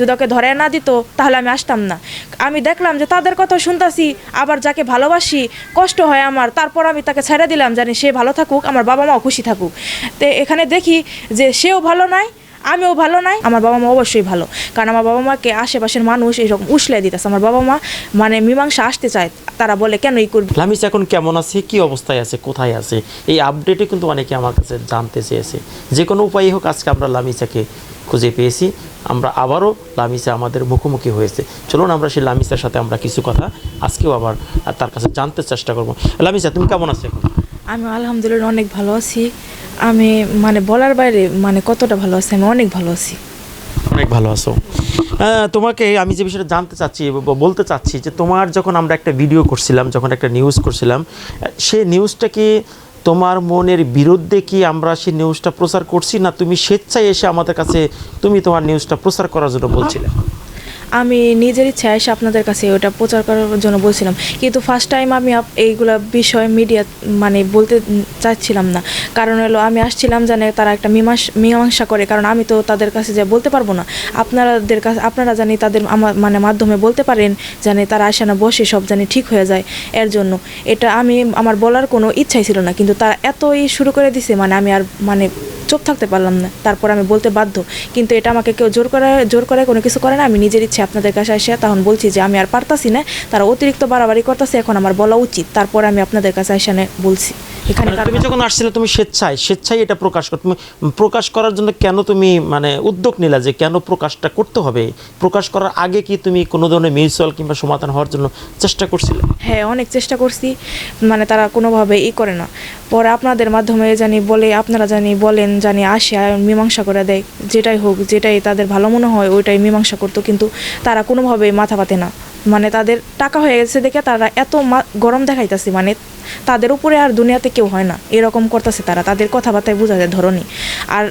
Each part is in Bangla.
যদি ওকে ধরে না দিত, তাহলে আমি আসতাম না। আমি দেখলাম যে তাদের কথা শুনতাছি, আবার যাকে ভালোবাসি, কষ্ট হয় আমার, তারপর আমি তাকে ছেড়ে দিলাম, জানি সে ভালো থাকুক, আমার বাবা মাও খুশি থাকুক। তো এখানে দেখি যে সেও ভালো নাই আমিও ভালো নাই আমার বাবা মা অবশ্যই ভালো। কারণ আমার বাবা মাকে আশেপাশের মানুষ এরকম উসলে দিতেছে। আমার বাবা মা মানে মীমাংসা আসতে চায় তারা বলে কেন এই করবি? লামিস এখন কেমন আছে? কি অবস্থায় আছে? কোথায় আছে? এই আপডেটে কিন্তু অনেকে আমার কাছে জানতে চেয়েছে। যে কোনো উপায় হোক আজকে আমরা লামিসাকে খুঁজে পেয়েছি। আমরা আবারও লামিসা আমাদের মুখোমুখি হয়েছে। চলুন আমরা সেই লামিসার সাথে আমরা কিছু কথা আজকেও আবার তার কাছে জানতে চেষ্টা করব। লামিসা তুমি কেমন আছো এখন? আমি আলহামদুলিল্লাহ অনেক ভালো আছি। আমি মানে বলার বাইরে মানে কতটা ভালো আছি, আমি অনেক ভালো আছি। অনেক ভালো আছো। তোমাকে আমি যে বিষয়টা জানতে চাচ্ছি বলতে চাচ্ছি যে তোমার যখন আমরা একটা ভিডিও করছিলাম, যখন একটা নিউজ করছিলাম, সে নিউজটা কি তোমার মনের বিরুদ্ধে কি আমরা সেই নিউজটা প্রচার করছি, না তুমি স্বেচ্ছায় এসে আমাদের কাছে তুমি তোমার নিউজটা প্রচার করার জন্য বলছিলে? আমি নিজের ইচ্ছায় এসে আপনাদের কাছে ওটা প্রচার করার জন্য বলছিলাম। কিন্তু ফার্স্ট টাইম আমি এইগুলা বিষয় মিডিয়া মানে বলতে চাচ্ছিলাম না। কারণ হলো আমি আসছিলাম জানে তারা একটা মীমাংস মীমাংসা করে। কারণ আমি তো তাদের কাছে যা বলতে পারব না। আপনাদের কাছে আপনারা জানি তাদের আমার মানে মাধ্যমে বলতে পারেন জানে তারা আসে না, বসে সব জানি ঠিক হয়ে যায় এর জন্য। এটা আমি আমার বলার কোনো ইচ্ছাই ছিল না। কিন্তু তারা এতই শুরু করে দিছে মানে আমি আর মানে চুপ থাকতে পারলাম না। তারপর আমি বলতে বাধ্য কিন্তু এটা আমাকে কেউ জোর করে জোর করে কোনো কিছু করে না। আমি নিজের ইচ্ছে আপনাদের কাছে এসে তখন বলছি যে আমি আর পারতাছি না। তারা অতিরিক্ত বাড়াবাড়ি করতেছে এখন আমার বলা উচিত। তারপর আমি আপনাদের কাছে এসে বলছি। এখানে মানে তুমি যখন আসছিলে তুমি স্বেচ্ছায় স্বেচ্ছায় এটা প্রকাশ কর তুমি প্রকাশ করার জন্য কেন তুমি মানে উদ্যোগ নিলা যে কেন প্রকাশটা করতে হবে? প্রকাশ করার আগে কি তুমি কোনো ধরনের মিউচুয়াল কিংবা সমাধান হওয়ার জন্য চেষ্টা করছিলে? হ্যাঁ অনেক চেষ্টা করছি। মানে তারা কোনোভাবে ই করে না। পরে আপনাদের মাধ্যমে জানি বলে আপনারা জানি বলেন, জানি আসে মীমাংসা করে দেয়, যেটাই হোক, যেটাই তাদের ভালো মনে হয়, ওইটাই মীমাংসা করতো, কিন্তু তারা কোনোভাবেই মাথা পাতে না। মানে তাদের টাকা হয়ে গেছে দেখে তারা এত গরম দেখাইতেছে মানে তাদের উপরে আর দুনিয়াতে কেউ হয় না। এরকম করতেছে তারা, তাদের কথাবার্তায় বোঝা যায় ধরনই আর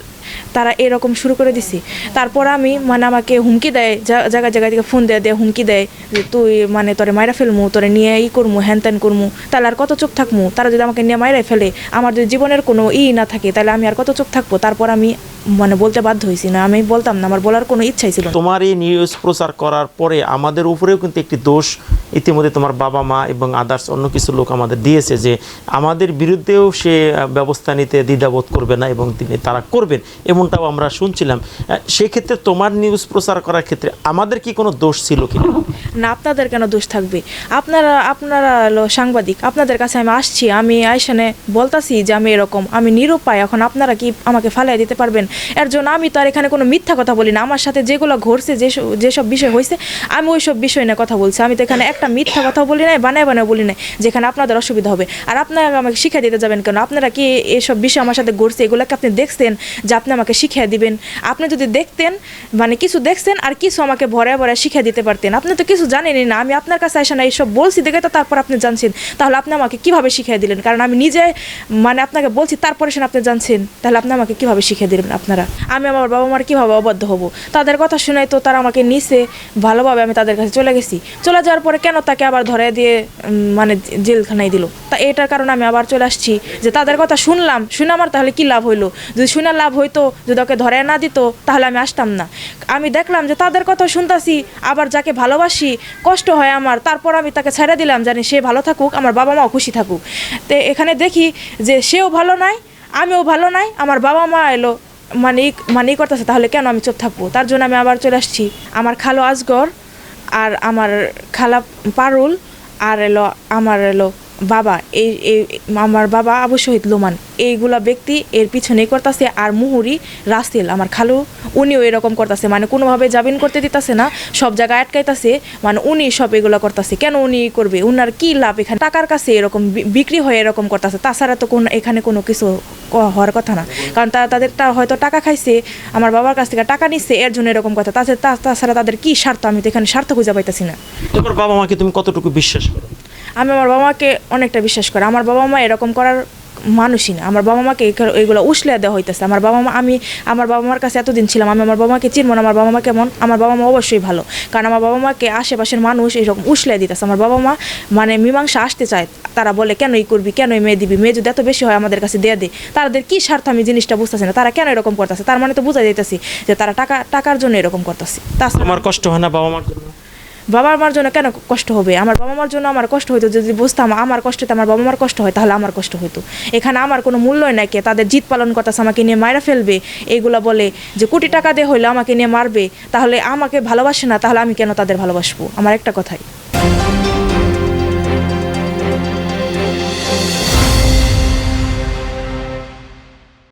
তারা এরকম শুরু করে দিছি। তারপর আমি মানে আমাকে হুমকি দেয়, জা- জায়গায় জায়গায় থেকে ফোন দেয়, দিয়ে হুমকি দেয় যে তুই মানে তোরে মাইরা ফেলমু, তোরে নিয়ে ই করমু হ্যান ত্যান করমু, তাহলে আর কত চোখ থাকমু? তারা যদি আমাকে নিয়ে মাইরাই ফেলে, আমার যদি জীবনের কোনো ই না থাকে, তাহলে আমি আর কত চোখ থাকব? তারপর আমি মানে বলতে বাধ্য হয়েছি না, আমি বলতাম না, আমার বলার কোনো ইচ্ছাই ছিল তোমার এই নিউজ প্রচার করার পরে আমাদের উপরেও কিন্তু একটি দোষ ইতিমধ্যে তোমার বাবা মা এবং আদার্স অন্য কিছু লোক আমাদের দিয়েছে যে আমাদের বিরুদ্ধেও সে ব্যবস্থা নিতে দ্বিধাবোধ করবে না এবং তিনি তারা করবেন। এমনটাও আমরা শুনছিলাম। সেক্ষেত্রে তোমার নিউজ প্রচার করার ক্ষেত্রে আমাদের কি কোনো দোষ ছিল কি না, আপনাদের কেন দোষ থাকবে? আপনারা আপনারা হলো সাংবাদিক, আপনাদের কাছে আমি আসছি, আমি আইসানে বলতাছি যে আমি এরকম, আমি নিরুপায়, এখন আপনারা কি আমাকে ফালাই দিতে পারবেন? এর জন্য আমি তো আর এখানে কোনো মিথ্যা কথা বলি না। আমার সাথে যেগুলো ঘটছে, যেসব যেসব বিষয় হয়েছে আমি ওই সব বিষয় নিয়ে কথা বলছি। আমি তো এখানে একটা মিথ্যা কথা বলি নাই, বানায় বানায় বলি নাই, যেখানে আপনাদের অসুবিধা হবে। আর আপনারা আমাকে শিখিয়ে দিতে যাবেন কেন? আপনারা কি এসব বিষয় আমার সাথে ঘটছে এগুলোকে আপনি দেখছেন যে আপনি আমাকে শিখিয়ে দিবেন? আপনি যদি দেখতেন মানে কিছু দেখছেন আর কিছু আমাকে ভরে ভরে শিখিয়ে দিতে পারতেন। আপনি তো কিছু জানেনই না, আমি আপনার কাছে আসে না এইসব বলছি দেখে তো তারপর আপনি জানছেন। তাহলে আপনি আমাকে কীভাবে শিখিয়ে দিলেন? কারণ আমি নিজে মানে আপনাকে বলছি, তারপরে সেন আপনি জানছেন। তাহলে আপনি আমাকে কীভাবে শিখিয়ে দিলেন আপনারা? আমি আমার বাবা মার কীভাবে অবাধ্য হব? তাদের কথা শুনে তো তারা আমাকে নিছে, ভালোভাবে আমি তাদের কাছে চলে গেছি। চলে যাওয়ার পরে কেন তাকে আবার ধরে দিয়ে মানে জেলখানায় দিল? তা এটার কারণে আমি আবার চলে আসছি, যে তাদের কথা শুনলাম, শুনে আমার তাহলে কি লাভ হইল? যদি শুনে লাভ হইতো, যদি ওকে ধরে না দিত, তাহলে আমি আসতাম না। আমি দেখলাম যে তাদের কথা শুনতাছি, আবার যাকে ভালোবাসি, কষ্ট হয় আমার, তারপর আমি তাকে ছেড়ে দিলাম, জানি সে ভালো থাকুক, আমার বাবা মাও খুশি থাকুক। তো এখানে দেখি যে সেও ভালো নাই, আমিও ভালো নাই, আমার বাবা মা এলো মানে মানে করতেছে, তাহলে কেন আমি চুপ থাকব? তার জন্য আমি আবার চলে আসছি। আমার খালো আজগর আর আমার খালা পারুল আর এলো আমার এলো বাবা, এই আমার বাবা আবু শহীদ লোমান, এইগুলা ব্যক্তি এর পিছনেই করতেছে আর মুহুরি রাসেল, আমার খালু, উনিও এরকম করতেছে। মানে কোনোভাবে জামিন করতে দিতেছে না, সব জায়গায় আটকাইতেছে মানে উনি সব এগুলো করতেছে। কেন উনি করবে? উনার কি লাভ এখানে? টাকার কাছে এরকম বিক্রি হয়ে এরকম করতেছে। তাছাড়া তো কোন, এখানে কোনো কিছু হওয়ার কথা না। কারণ তারা তাদের হয়তো টাকা খাইছে, আমার বাবার কাছ থেকে টাকা নিচ্ছে এর জন্য এরকম কথা। তাছাড়া তাছাড়া তাদের কি স্বার্থ? আমি তো এখানে স্বার্থ খুঁজে পাইতেছি না। তোমার বাবা মাকে তুমি কতটুকু বিশ্বাস? করো আমি আমার বাবা মাকে অনেকটা বিশ্বাস করি। আমার বাবা মা এরকম করার মানুষই না। আমার বাবা মাকে এগুলো উসলে দেওয়া হইতেছে। আমার বাবা মা আমি আমার বাবা মার কাছে এতদিন ছিলাম, আমি আমার বাবা মাকে চিনব আমার বাবা মা কেমন? আমার বাবা মা অবশ্যই ভালো। কারণ আমার বাবা মাকে আশেপাশের মানুষ এরকম উসলে দিতেছে। আমার বাবা মা মানে মীমাংসা আসতে চায়। তারা বলে কেনই করবি? কেনই মেয়ে দিবি? মেয়ে যদি এত বেশি হয় আমাদের কাছে দিয়ে দে। তাদের কি স্বার্থ আমি জিনিসটা বুঝতেছি না। তারা কেন এরকম করতেছে? তার মানে তো বুঝাই দিতেছি যে তারা টাকা, টাকার জন্য এরকম করতেছে। তাছাড়া আমার কষ্ট হয় না বাবা মার বাবা মার জন্য কেন কষ্ট হবে? আমার বাবা মার জন্য আমার কষ্ট হইতো। যদি বুঝতাম আমার কষ্টতে আমার বাবা মার কষ্ট হয়, তাহলে আমার কষ্ট হইতো। এখানে আমার কোনো মূল্যই নাই কে। তাদের জিত পালন করতেছে আমাকে নিয়ে মায়েরা ফেলবে। এইগুলো বলে যে কোটি টাকা দিয়ে হইলে আমাকে নিয়ে মারবে। তাহলে আমাকে ভালোবাসে না, তাহলে আমি কেন তাদের ভালোবাসবো? আমার একটা কথাই।